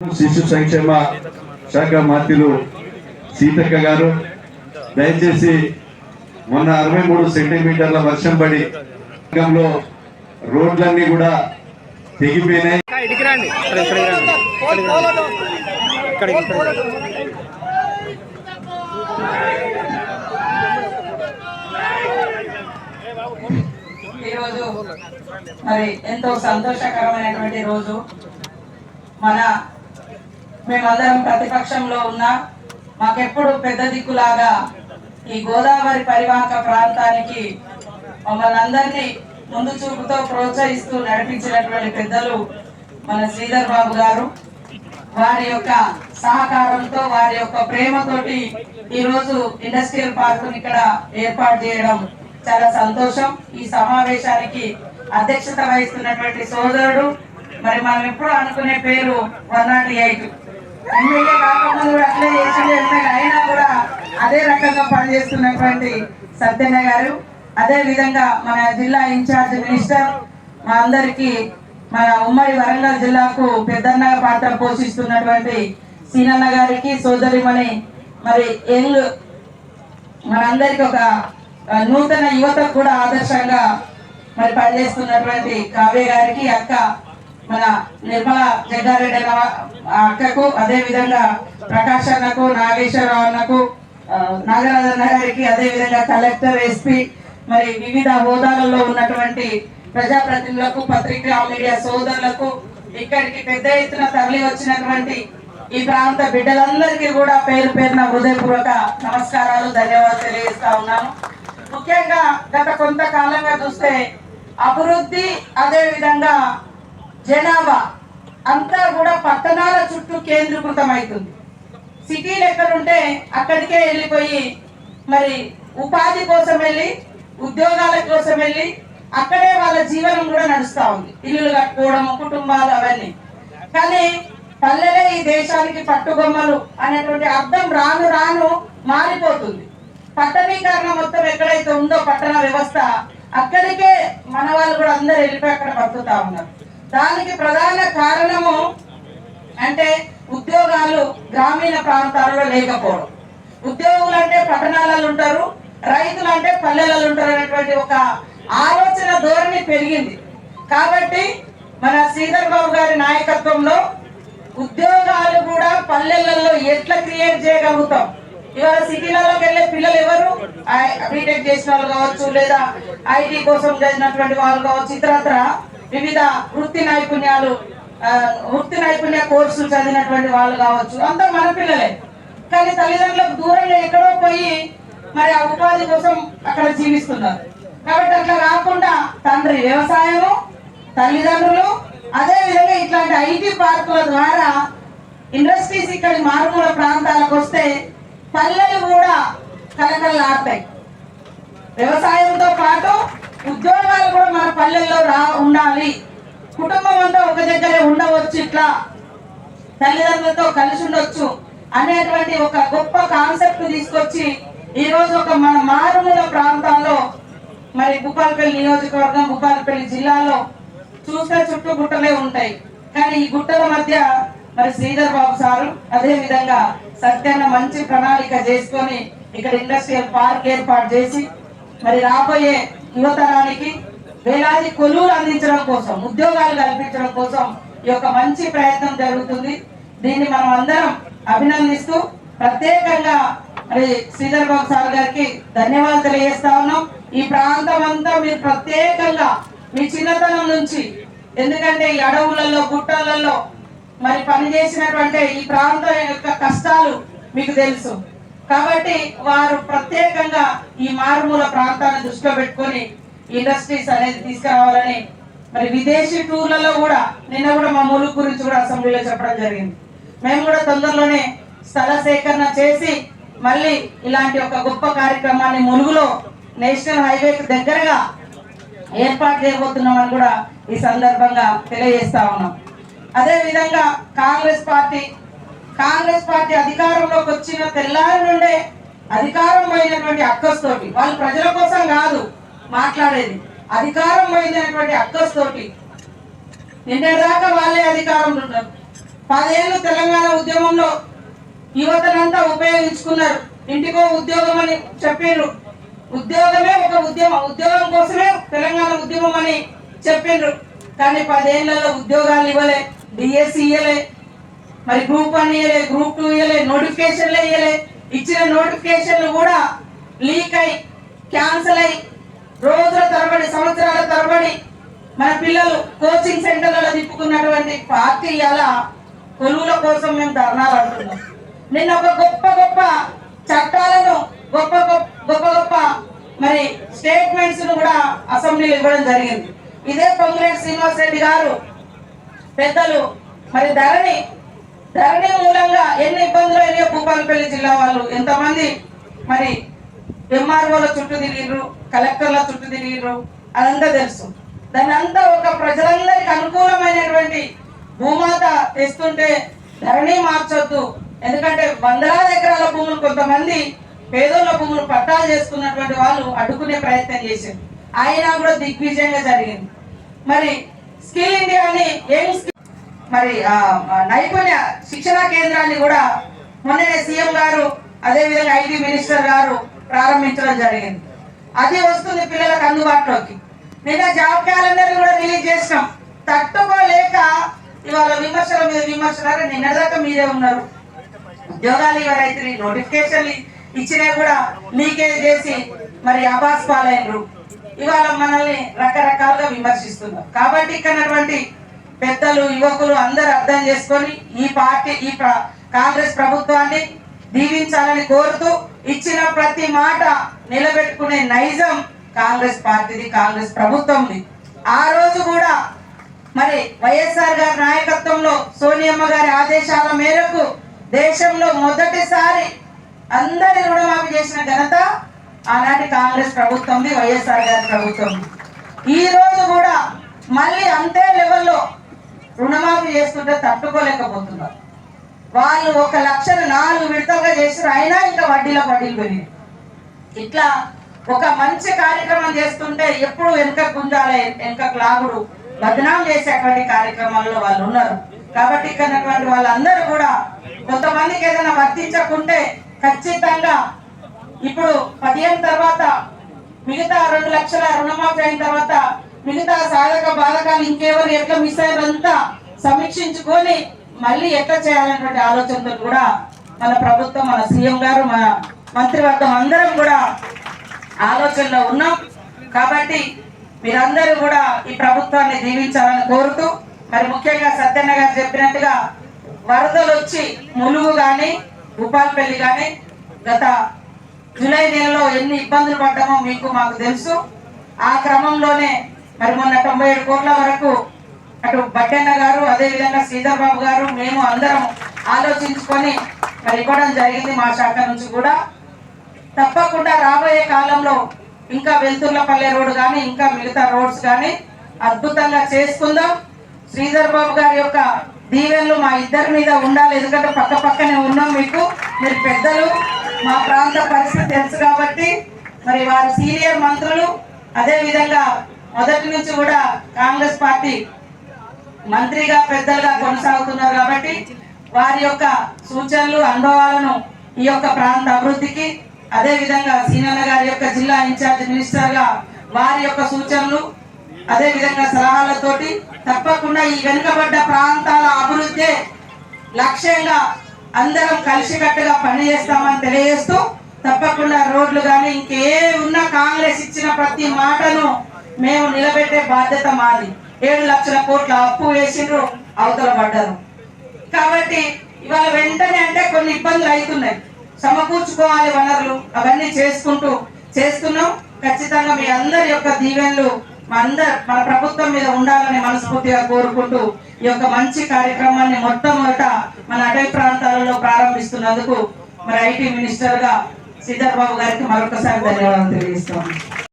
శిశు సంక్షేమ శాఖ మంత్రులు సీతక్క గారు దయచేసి మొన్న అరవై మూడు సెంటీమీటర్ల వర్షం పడి రోడ్లన్నీ కూడా తెగిపోయినాయి. ఇడికి రండి. ఇక్కడ ఇక్కడ రండి. ఇక్కడ ఇక్కడ ఈరోజు మరి ఎంతో సంతోషకరమైనటువంటి రోజు. మన మేమందరం ప్రతిపక్షంలో ఉన్నా మాకెప్పుడు పెద్ద దిక్కులాగా ఈ గోదావరి పరివాహక ప్రాంతానికి మమ్మల్ని అందరినీ ముందు చూపుతో ప్రోత్సహిస్తూ నడిపించినటువంటి పెద్దలు మన శ్రీధర్ బాబు గారు. వారి యొక్క సహకారంతో వారి యొక్క ప్రేమతోటి ఈరోజు ఇండస్ట్రియల్ పార్క్ ఇక్కడ ఏర్పాటు చేయడం చాలా సంతోషం. ఈ సమావేశానికి అధ్యక్షత వహిస్తున్నటువంటి సోదరుడు మరి మనం ఎప్పుడు అనుకునే పేరు వన్ నాట్ ఎయిట్ ఎమ్మెల్యే కాకముందు కూడా అట్లే చేసిండు ఎమ్మెల్యే అయినా కూడా అదే రకంగా పనిచేస్తున్నటువంటి సత్యన్న గారు. అదే విధంగా మన జిల్లా ఇన్ఛార్జ్ మినిస్టర్ మా అందరికీ మన ఉమ్మడి వరంగల్ జిల్లాకు పెద్దన్న పాత్ర పోషిస్తున్నటువంటి సీనన్న గారికి సోదరిమణి మరి యంగ్ మనందరికి ఒక నూతన యువతకు కూడా ఆదర్శంగా మరి పనిచేస్తున్నటువంటి కావ్య గారికి అక్క మన నిర్మల జగ్గారెడ్డి అక్కకు అదే విధంగా ప్రకాష్ అన్నకు నాగేశ్వరరావు అన్నకు నాగరాజన్న గారికి అదే విధంగా కలెక్టర్ ఎస్పీ మరి వివిధ హోదాలలో ఉన్నటువంటి ప్రజాప్రతినిధులకు పత్రికా మీడియా సోదరులకు ఇక్కడికి పెద్ద ఎత్తున తరలి వచ్చినటువంటి ఈ ప్రాంత బిడ్డలందరికీ కూడా పేరు పేరున హృదయపూర్వక నమస్కారాలు ధన్యవాదాలు తెలియజేస్తా ఉన్నాను. ముఖ్యంగా గత కొంతకాలంగా చూస్తే అభివృద్ధి అదే విధంగా జనాభా అంతా కూడా పట్టణాల చుట్టూ కేంద్రీకృతం అవుతుంది సిటీలు ఎక్కడుంటే అక్కడికే వెళ్ళిపోయి మరి ఉపాధి కోసం వెళ్ళి ఉద్యోగాల కోసం వెళ్ళి అక్కడే వాళ్ళ జీవనం కూడా నడుస్తూ ఉంది. ఇల్లులు కట్టుకోవడం కుటుంబాలు అవన్నీ. కానీ పల్లెలే ఈ దేశానికి పట్టుబొమ్మలు అనేటువంటి అర్థం రాను రాను మారిపోతుంది. పట్టణీకరణ మొత్తం ఎక్కడైతే ఉందో పట్టణ వ్యవస్థ అక్కడికే మన వాళ్ళు కూడా అందరు వెళ్ళిపోయి అక్కడ బతుకుతా ఉన్నారు. దానికి ప్రధాన కారణము అంటే ఉద్యోగాలు గ్రామీణ ప్రాంతాలలో లేకపోవడం. ఉద్యోగులు అంటే పట్టణాలలో ఉంటారు రైతులు అంటే పల్లెలలో ఉంటారు అనేటువంటి ఒక ఆలోచన ధోరణి పెరిగింది. కాబట్టి మన శ్రీధర్ బాబు గారి నాయకత్వంలో ఉద్యోగాలు కూడా పల్లెలలో ఎట్లా క్రియేట్ చేయగలుగుతాం? ఇవాళ సిటీలలోకి వెళ్ళే పిల్లలు ఎవరు? బీటెక్ చేసిన వాళ్ళు కావచ్చు లేదా ఐటీ కోసం చదివినటువంటి వాళ్ళు కావచ్చు ఇతరత్ర వివిధ వృత్తి నైపుణ్యాలు వృత్తి నైపుణ్య కోర్సులు చదివినటువంటి వాళ్ళు కావచ్చు అంతా మన పిల్లలే. కానీ తల్లిదండ్రులకు దూరంగా ఎక్కడో పోయి మరి ఆ ఉపాధి కోసం అక్కడ జీవిస్తున్నారు. కాబట్టి అట్లా కాకుండా తండ్రి వ్యవసాయము తల్లిదండ్రులు అదే విధంగా ఇట్లాంటి ఐటీ పార్కుల ద్వారా ఇండస్ట్రీస్ ఇక్కడి మారుమూల ప్రాంతాలకు వస్తే పల్లెలు కూడా కలకల్లాడతాయి వ్యవసాయంతో పాటు ఉద్యోగాలు కూడా మన పల్లెల్లో రా ఉండాలి. కుటుంబం అంతా ఒక దగ్గరే ఉండవచ్చు ఇట్లా. తల్లిదండ్రులతో కలిసి ఉండొచ్చు అనేటువంటి ఒక గొప్ప కాన్సెప్ట్ తీసుకొచ్చి ఈరోజు ఒక మన మారుమూల ప్రాంతాల్లో మరి భూపాలపల్లి నియోజకవర్గం భూపాలపల్లి జిల్లాలో చూస్తే చుట్టూ గుట్టలే ఉంటాయి. కానీ ఈ గుట్టల మధ్య మరి శ్రీధర్ బాబు సారు అదే విధంగా సత్యాన్న మంచి ప్రణాళిక చేసుకొని ఇక్కడ ఇండస్ట్రియల్ పార్క్ ఏర్పాటు చేసి మరి రాబోయే యువతరానికి వేలాది కొలువులు అందించడం కోసం ఉద్యోగాలు కల్పించడం కోసం ఈ యొక్క మంచి ప్రయత్నం జరుగుతుంది. దీన్ని మనం అందరం అభినందిస్తూ ప్రత్యేకంగా మరి శ్రీధర్ బాబు సార్ గారికి ధన్యవాదాలు తెలియజేస్తా ఉన్నాం. ఈ ప్రాంతం అంతా మీరు ప్రత్యేకంగా మీ చిన్నతనం నుంచి ఎందుకంటే ఈ అడవులలో గుట్టలలో మరి పనిచేసినటువంటి ఈ ప్రాంతం యొక్క కష్టాలు మీకు తెలుసు. కాబట్టి వారు ప్రత్యేకంగా ఈ మారుమూల ప్రాంతాన్ని దృష్టిలో పెట్టుకొని ఇండస్ట్రీస్ అనేది తీసుకురావాలని మరి విదేశీ టూర్లలో కూడా నిన్న కూడా మా ములుగు గురించి కూడా అసెంబ్లీలో చెప్పడం జరిగింది. మేము కూడా తొందరలోనే స్థల సేకరణ చేసి మళ్ళీ ఇలాంటి ఒక గొప్ప కార్యక్రమాన్ని ములుగులో నేషనల్ హైవేకి దగ్గరగా ఏర్పాటు చేయబోతున్నామని కూడా ఈ సందర్భంగా తెలియజేస్తా ఉన్నాం. అదే విధంగా కాంగ్రెస్ పార్టీ కాంగ్రెస్ పార్టీ అధికారంలోకి వచ్చిన తెల్లారి నుండే అధికారం అక్కస్తోటి వాళ్ళు ప్రజల కోసం కాదు మాట్లాడేది. అధికారం అక్కస్తోటి. నిన్నటిదాకా వాళ్ళే అధికారంలో ఉన్నారు. పదేళ్ళు తెలంగాణ ఉద్యమంలో యువతనంతా ఉపయోగించుకున్నారు. ఇంటికో ఉద్యోగం అని చెప్పిండ్రు ఉద్యోగమే ఒక ఉద్యమం ఉద్యోగం కోసమే తెలంగాణ ఉద్యమం అని చెప్పిండ్రు కానీ పదేళ్ళలో ఉద్యోగాలు ఇవ్వలే డిఎస్సి ఇవ్వలే మరి గ్రూప్ వన్ ఇయ్యలే గ్రూప్ టూ ఇవ్వలే నోటిఫికేషన్లు ఇయ్యలే. ఇచ్చిన నోటిఫికేషన్లు కూడా లీక్ అయి క్యాన్సిల్ అయి రోజుల తరబడి సంవత్సరాల తరబడి మన పిల్లలు కోచింగ్ సెంటర్లలో తిప్పుకున్నటువంటి పార్టీ అలా కొలువుల కోసం మేము ధర్నాలు అంటున్నాం నిన్న ఒక గొప్ప గొప్ప చట్టాలను గొప్ప గొప్ప గొప్ప గొప్ప మరి స్టేట్మెంట్స్ను కూడా అసెంబ్లీలో ఇవ్వడం జరిగింది. ఇదే పొంగులేటి శ్రీనివాస్ రెడ్డి గారు పెద్దలు మరి ధరణి ధరణి మూలంగా ఎన్ని ఇబ్బందులు అయినాయో భూపాలపల్లి జిల్లా వాళ్ళు ఎంతమంది మరి ఎంఆర్ఓల చుట్టూ తిరిగిర్రు కలెక్టర్ల చుట్టూ తిరిగిర్రు అదంతా తెలుసు. దాని అంతా ఒక ప్రజలందరికి అనుకూలమైనటువంటి భూమాత తెస్తుంటే ధరణి మార్చొద్దు. ఎందుకంటే వందలాది ఎకరాల భూములు కొంతమంది పేదోళ్ళ భూములు పట్టాలు చేసుకున్నటువంటి వాళ్ళు అడ్డుకునే ప్రయత్నం చేశారు. ఆయన కూడా దిగ్విజయంగా జరిగింది. మరి స్కిల్ ఇండియా అని ఏం మరి ఆ, నైపుణ్య శిక్షణ కేంద్రాన్ని కూడా మొన్ననే సీఎం గారు అదే విధంగా ఐటీ మినిస్టర్ గారు ప్రారంభించడం జరిగింది. అది వస్తుంది పిల్లలకు అందుబాటులోకి. నిన్న జాబ్ క్యాలెండర్ కూడా రిలీజ్ చేసినాం. తట్టుకోలేక ఇవాళ విమర్శల మీద విమర్శలు నిన్నదాకా మీరే ఉన్నారు. ఉద్యోగాలు ఎవరైతే నోటిఫికేషన్ ఇచ్చినా కూడా లీకేజ్ చేసి మరి అబాస్ పాలైనరు. ఇవాళ మనల్ని రకరకాలుగా విమర్శిస్తున్నారు. కాబట్టి ఇక్కడ పెద్దలు యువకులు అందరూ అర్థం చేసుకొని ఈ పార్టీ ఈ కాంగ్రెస్ ప్రభుత్వాన్ని దీవించాలని కోరుతూ ఇచ్చిన ప్రతి మాట నిలబెట్టుకునే నైజం కాంగ్రెస్ పార్టీది కాంగ్రెస్ ప్రభుత్వంది. ఆ రోజు కూడా మరి వైఎస్ఆర్ గారి నాయకత్వంలో సోనియమ్మ గారి ఆదేశాల మేరకు దేశంలో మొదటిసారి అందరి రుణమాఫీ చేసిన ఘనత ఆనాటి కాంగ్రెస్ ప్రభుత్వంది వైఎస్ఆర్ గారి ప్రభుత్వం ఈ రోజు కూడా మళ్ళీ అంతే లెవెల్లో రుణమాఫీ చేస్తుంటే తట్టుకోలేకపోతున్నారు. వాళ్ళు ఒక లక్షను నాలుగు విడతలుగా చేసారు అయినా ఇంకా వడ్డీల వడ్డీలు పెరిగాయి ఇట్లా ఒక మంచి కార్యక్రమం చేస్తుంటే ఎప్పుడు వెనుక గుంజాల వెనుక లాగుడు బదనాం చేసేటువంటి కార్యక్రమాల్లో వాళ్ళు ఉన్నారు. కాబట్టి ఇక్కడ వాళ్ళందరూ కూడా కొంతమందికి ఏదైనా వర్తించకుంటే ఖచ్చితంగా ఇప్పుడు పదిహేను తర్వాత మిగతా రెండు లక్షల రుణమాఫీ అయిన తర్వాత మిగతా సాధక బాధకాలు ఇంకెవరు ఎట్లా మిస్ అయ్యారంతా సమీక్షించుకొని మళ్ళీ ఎట్లా చేయాలనేటువంటి ఆలోచనతో కూడా మన ప్రభుత్వం మన సీఎం గారు మన మంత్రివర్గం అందరం కూడా ఆలోచనలో ఉన్నాం. కాబట్టి మీరందరూ కూడా ఈ ప్రభుత్వాన్ని దీవించాలని కోరుతూ మరి ముఖ్యంగా సత్యన్న గారు చెప్పినట్టుగా వరదలు వచ్చి ములుగు కానీ భూపాల్పల్లి కానీ గత జూలై నెలలో ఎన్ని ఇబ్బందులు పడ్డామో మీకు మాకు తెలుసు. ఆ క్రమంలోనే మరి మొన్న తొంభై ఏడు కోట్ల వరకు అటు బట్టన్న గారు అదే విధంగా శ్రీధర్ బాబు గారు మేము అందరం ఆలోచించుకొని మరి ఇవ్వడం జరిగింది మా శాఖ నుంచి కూడా. తప్పకుండా రాబోయే కాలంలో ఇంకా వెల్తుర్లపల్లె రోడ్డు కానీ ఇంకా మిగతా రోడ్స్ కానీ అద్భుతంగా చేసుకుందాం. శ్రీధర్ బాబు గారి యొక్క దీవెనలు మా ఇద్దరి మీద ఉండాలి. ఎందుకంటే పక్క పక్కనే ఉన్నాం మీకు. మీరు పెద్దలు. మా ప్రాంత పరిస్థితి తెలుసు కాబట్టి మరి వారు సీనియర్ మంత్రులు. అదే విధంగా మొదటి నుంచి కూడా కాంగ్రెస్ పార్టీ మంత్రిగా పెద్దలుగా కొనసాగుతున్నారు కాబట్టి వారి యొక్క సూచనలు అనుభవాలను ఈ యొక్క ప్రాంత అభివృద్ధికి అదే విధంగా సీనన్న గారి యొక్క జిల్లా ఇన్ఛార్జ్ మినిస్టర్గా వారి యొక్క సూచనలు అదే విధంగా సలహాలతోటి తప్పకుండా ఈ వెనుకబడ్డ ప్రాంతాల అభివృద్ధి లక్ష్యంగా అందరం కలిసికట్టుగా పనిచేస్తామని తెలియజేస్తూ తప్పకుండా రోడ్లు కానీ ఇంకే ఉన్న కాంగ్రెస్ ఇచ్చిన ప్రతి మాటను మేము నిలబెట్టే బాధ్యత మాది. ఏడు లక్షల కోట్ల అప్పు వేసిండ్రు అవతల పడ్డారు. కాబట్టి ఇవాళ వెంటనే అంటే కొన్ని ఇబ్బందులు అవుతున్నాయి. సమకూర్చుకోవాలి వనరులు అవన్నీ చేసుకుంటూ చేస్తున్నాం. ఖచ్చితంగా మీ అందరి యొక్క దీవెనలు మా అందరు మన ప్రభుత్వం మీద ఉండాలని మనస్ఫూర్తిగా కోరుకుంటూ ఈ యొక్క మంచి కార్యక్రమాన్ని మొట్టమొదట మన అటవీ ప్రాంతాలలో ప్రారంభిస్తున్నందుకు మరి ఐటీ మినిస్టర్గా శ్రీధర్ బాబు గారికి మరొకసారి ధన్యవాదాలు తెలియజేస్తాం